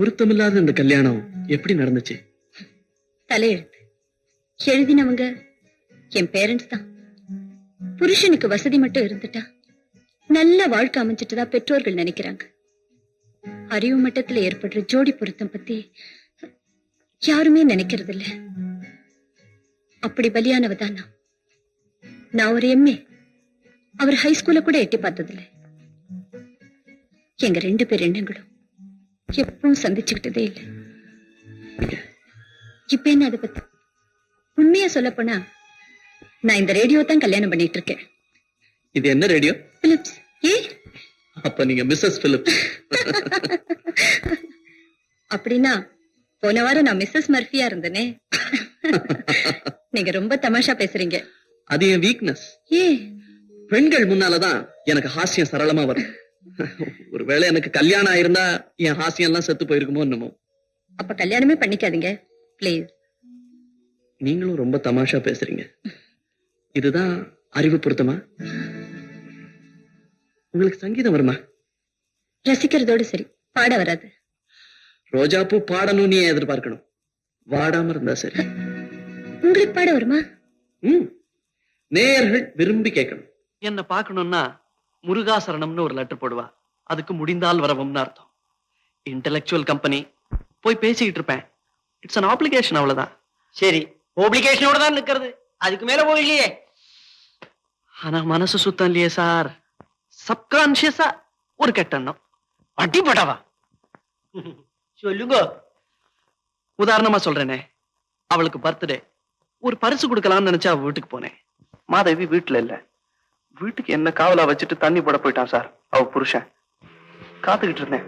பொருத்தமில்லாத இந்த கல்யாணம் எப்படி நடந்துச்சு? தலையெழுத்து. எழுதினவங்க என் பேரண்ட்ஸ் தான். புருஷனுக்கு வசதி மட்டும் இருந்துட்டா நல்ல வாழ்க்கை அமைஞ்சிட்டுதா பெற்றோர்கள் நினைக்கிறாங்க. அறிவு மட்டத்துல ஏற்படுற ஜோடி பொருத்தம் பத்தி யாருமே நினைக்கிறது இல்ல அப்படி பலியானவ தான் நான். நான் ஒரு எம்ஏ. அவர் ஹை கூட எட்டி பார்த்ததில்ல. எங்க ரெண்டு பேர் எண்ணங்களும். எப்பவும் சந்திச்சுக்கிட்டதே இல்லை. இப்ப என்ன அதை பத்தி? உண்மையா சொல்ல போனா நான் இந்த ரேடியோ தான் கல்யாணம் பண்ணிட்டு இருக்கேன். இது என்ன ரேடியோ? பிலிப்ஸ். ஏ? அப்ப நீங்க மிஸ்ஸஸ் பிலிப் அப்படின்னா போன வாரம் நான் மிஸ்ஸஸ் மர்ஃபியா இருந்தேனே. நீங்க ரொம்ப தமாஷா பேசுறீங்க. அது என் வீக்னஸ் ஏ? பெண்கள் முன்னாலதான் எனக்கு ஹாஸ்யம் சரளமா வரும். ஒருவேளை எனக்கு கல்யாணம் ஆயிருந்தா என் ஹாஸ்யம் எல்லாம் செத்து போயிருக்குமோ என்னமோ. அப்ப கல்யாணமே பண்ணிக்காதீங்க ப்ளீஸ் நீங்களும் ரொம்ப தமாஷா பேசுறீங்க. இதுதான் அறிவு பொருத்தமா? உங்களுக்கு சங்கீதம் வருமா? ரசிக்கிறதோட சரி பாட வராது. ரோஜா பூ பாடணும்னு ஏன் எதிர்பார்க்கணும்? வாடாம இருந்தா சரி. உங்களுக்கு பாட வருமா? ம். நேயர்கள் விரும்பி கேட்கணும். என்ன பார்க்கணும்னா முருகாசரணம்னு ஒரு லெட்டர் போடுவா. அதுக்கு முடிந்தால் வரவும்னு அர்த்தம். இன்டெலெக்சுவல் கம்பெனி போய் பேசிக்கிட்டு இருப்பேன். இட்ஸ் அன் ஆப்ளிகேஷன் அவ்வளவுதான். சரி ஓப்ளிகேஷனோட தான் நிக்கிறது. அதுக்கு மேல போகலையே. ஆனா மனசு சுத்தம் இல்லையே சார். சப்கான்சியஸா ஒரு கெட்டெண்ணம் அடிப்படவா சொல்லுங்க. உதாரணமா சொல்றேனே. அவளுக்கு பர்த்டே ஒரு பரிசு கொடுக்கலாம்னு நினைச்சு அவ வீட்டுக்கு போனேன். மாதவி வீட்டுல இல்ல. வீட்டுக்கு என்ன காவலா வச்சுட்டு தண்ணி போட போயிட்டான் சார். அவ புருஷன். காத்துக்கிட்டு இருந்தேன்.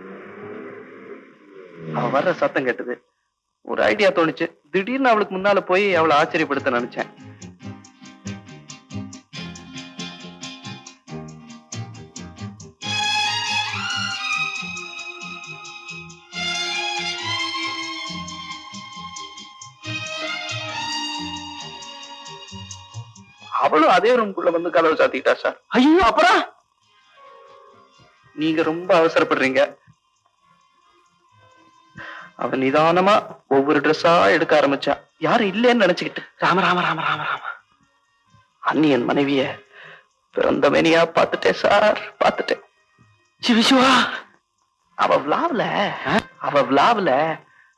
அவ வர்ற சத்தம் கேட்டது. ஒரு ஐடியா தோணுச்சு. திடீர்னு அவளுக்கு முன்னால போய் அவளை ஆச்சரியப்படுத்த நினைச்சேன். அவளும் அதே ரூம்குள்ள வந்து கதவை சாத்திக்கிட்டா சார். ஐயோ அப்புறம் நீங்க ரொம்ப அவசரப்படுறீங்க. அவ நிதானமா ஒவ்வொரு ட்ரெஸ்ஸா எடுக்க ஆரம்பிச்சா யாரும் இல்லைன்னு நினைச்சுக்கிட்டு. ராம ராம ராம ராம ராம. அன்னியன் மனைவிய பிறந்த மேனியா பார்த்துட்டேன் சார் பார்த்துட்டேன். சிவசிவா அவ விழாவுல அவ விழாவுல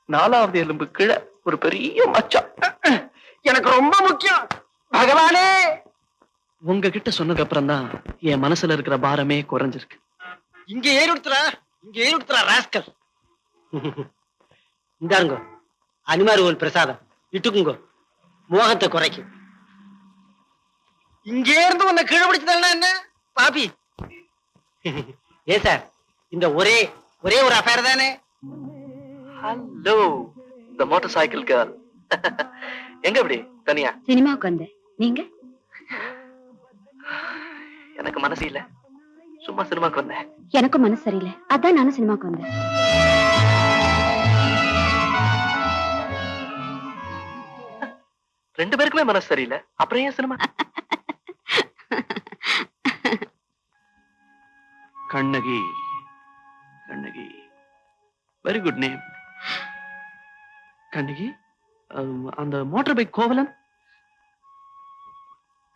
நாலாவது எலும்பு கீழே ஒரு பெரிய மச்சம். எனக்கு ரொம்ப முக்கியம். பகவானே! உங்ககிட்ட சொன்னதுக்கு அப்புறம் தான் என் மனசுல இருக்கிற பாரமே குறைஞ்சிருக்கு. இங்க ஏறுத்துறா இங்க ஏறுத்துறா ராஸ்கல். இந்தாருங்க அனிமார் பிரசாதம். இட்டுக்குங்க மோகத்தை குறைக்கும் இங்கே இருந்து உன்னை கீழே பிடிச்சதா என்ன? பாப்பி ஏ சார் இந்த ஒரே ஒரே ஒரு அஃபேர் தானே? ஹலோ இந்த மோட்டார் சைக்கிள் கேர்ள் எங்க இப்படி தனியா? சினிமாவுக்கு வந்தேன். நீங்க? எனக்கு மனசு இல்ல. சும்மா சினிமாக்கு வந்தேன். எனக்கும் மனசு சரியில்லை. அதான் நானும் சினிமாவுக்கு வந்தேன். ரெண்டு பேருக்குமே மனசு சரியில்லை. அப்புறம் ஏன் cinema? Kannagi. Kannagi. Very good name Kannagi அந்த மோட்டார் பைக் கோவலன்?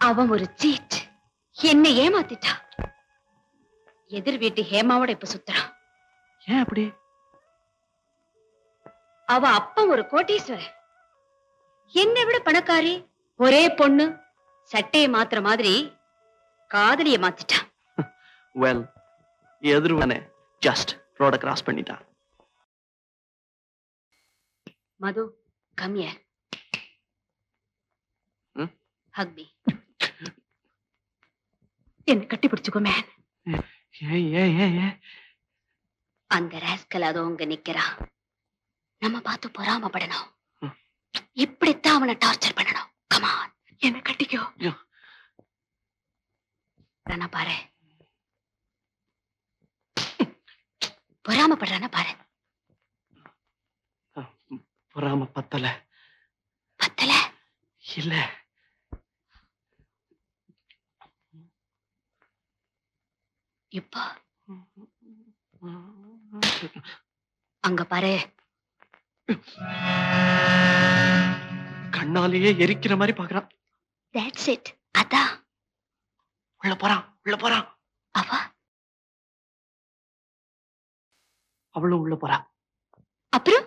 அவன் ஒரு சீட். என்னை ஏமாத்திட்டா. எதிர் வீட்டு ஹேமாவோட இப்ப சுத்துறான் ஏன் அப்படி? அவ அப்பா ஒரு கோட்டீஸ்வரன். என்னை விட பணக்காரி ஒரே பொண்ணு சட்டையை மாத்துற மாதிரி காதலிய மாத்திட்டான் வெல் எதிர்வானே ஜஸ்ட் ரோட கிராஸ் பண்ணிட்டான் மது கம்மிய ம்? என்ன கட்டி பிடிச்சுக்கோ மேன் அந்த ராஸ்கல் அதோ அங்க நிக்கிறான். நம்ம பார்த்து பொறாமப்படணும். இப்படித்தான் அவனை டார்ச்சர் பண்ணணும். கமான் என்ன கட்டிக்கோ. பாரு. பொறாமப்படுறான பாரு. பொறாம பத்தல. பத்தல? இல்ல. இப்போ. அங்க பாரு. கண்ணாலேயே எரிக்கிற மாதிரி பாக்குறான். தட்ஸ் இட் அதான் உள்ள போறான் உள்ள போறான். அவ. அவளும் உள்ள போறா. அப்புறம்?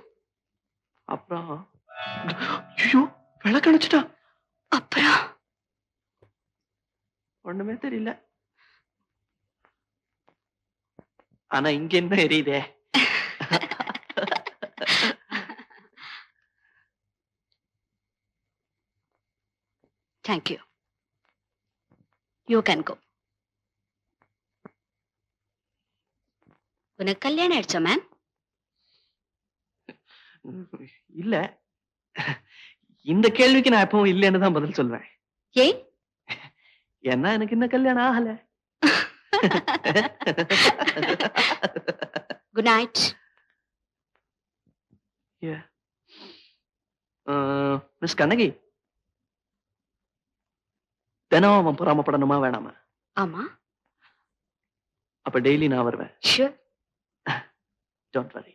அப்புறம் ஐயோ விளக்கணிச்சிட்டா அப்புறம்? ஒண்ணுமே தெரியல. ஆனா இங்க என்ன எரியுதே? Thank you you can go உனக்கு கல்யாணம் ஆயிடுச்சா மேம் இல்ல. இந்த கேள்விக்கு நான் எப்பவும் இல்லைன்னு தான் பதில் சொல்வேன். ஏன்? ஏன்னா எனக்கு இன்னும் கல்யாணம் ஆகல. குட் நைட் மிஸ் கண்ணகி தினம் அவன் பொறாமப்படணுமா வேணாமா? ஆமா. அப்ப டெய்லி நான் வருவேன். Sure don't worry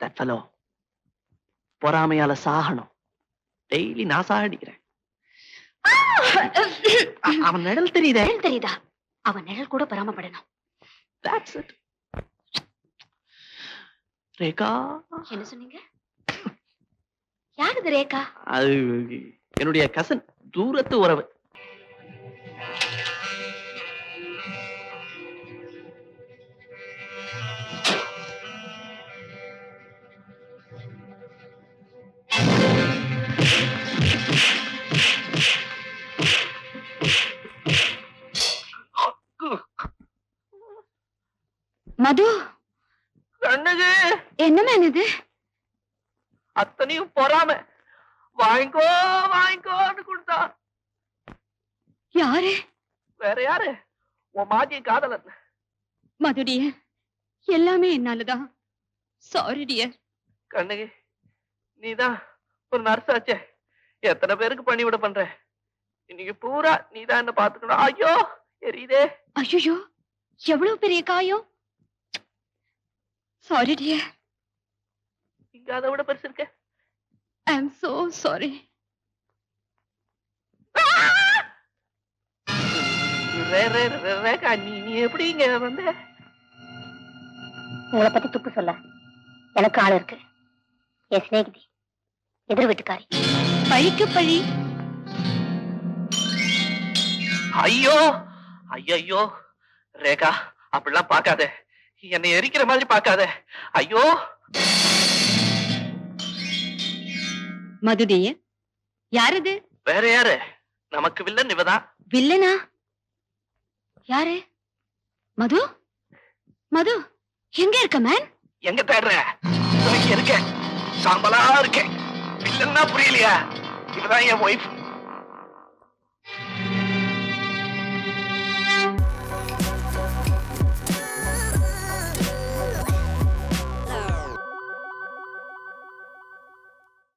that fellow பொறாமையால சாகணும். டெய்லி நான் சாகடிக்கிறேன். அவன் நிழல் தெரியுதே? தெரியுதா? அவன் நிழல் கூட பராமப்படணும். That's it. ரேகா? என்ன சொன்னீங்க? யாருது ரேகா? அது என்னுடைய கசன் தூரத்து உறவு. மது? கண்ணகு! என்ன மேன் இது? அத்தனையும் பொறாம. வாங்கிக்கோ வாங்கிக்கோன்னு கொடுத்தா. யாரு? வேற யாரு? உன் மாஜி காதலன் மது டியர் எல்லாமே என்னாலதான். சாரி டியர் கண்ணகி நீதான் ஒரு நர்ஸ் ஆச்சே. எத்தனை பேருக்கு பணிவிட பண்ற? இன்னைக்கு பூரா நீதான் என்ன பாத்துக்கணும். ஐயோ எரியுதே. ஐயோ எவ்வளவு பெரிய காயம்? சாரி டியர் இங்க அதை விட பெருசு இருக்க ஐ அம் சோ சாரி ரே- ரே- ரே- ரேகா நீ நீ எப்படி இங்க வந்த? உங்களை பத்தி துப்பு சொல்ல. எனக்கு ஆள் இருக்கு. என் சிநேகிதி. எதிர் வீட்டுக்காரி. பழிக்கு பழி. ஐயோ ஐயோ ரேகா அப்படிலாம் பார்க்காத. என்னை எரிக்கிற மாதிரி பார்க்காத. ஐயோ! மது டியர் யார் இது வேற யாரு? நமக்கு வில்லன் இவதான். வில்லனா? யாரு? மது? மது எங்க இருக்க மேன்? எங்க தேடுற? இருக்கேன். சாம்பலா இருக்கேன். வில்லன்னா புரியலையா? இதுதான் என் ஒய்ஃப்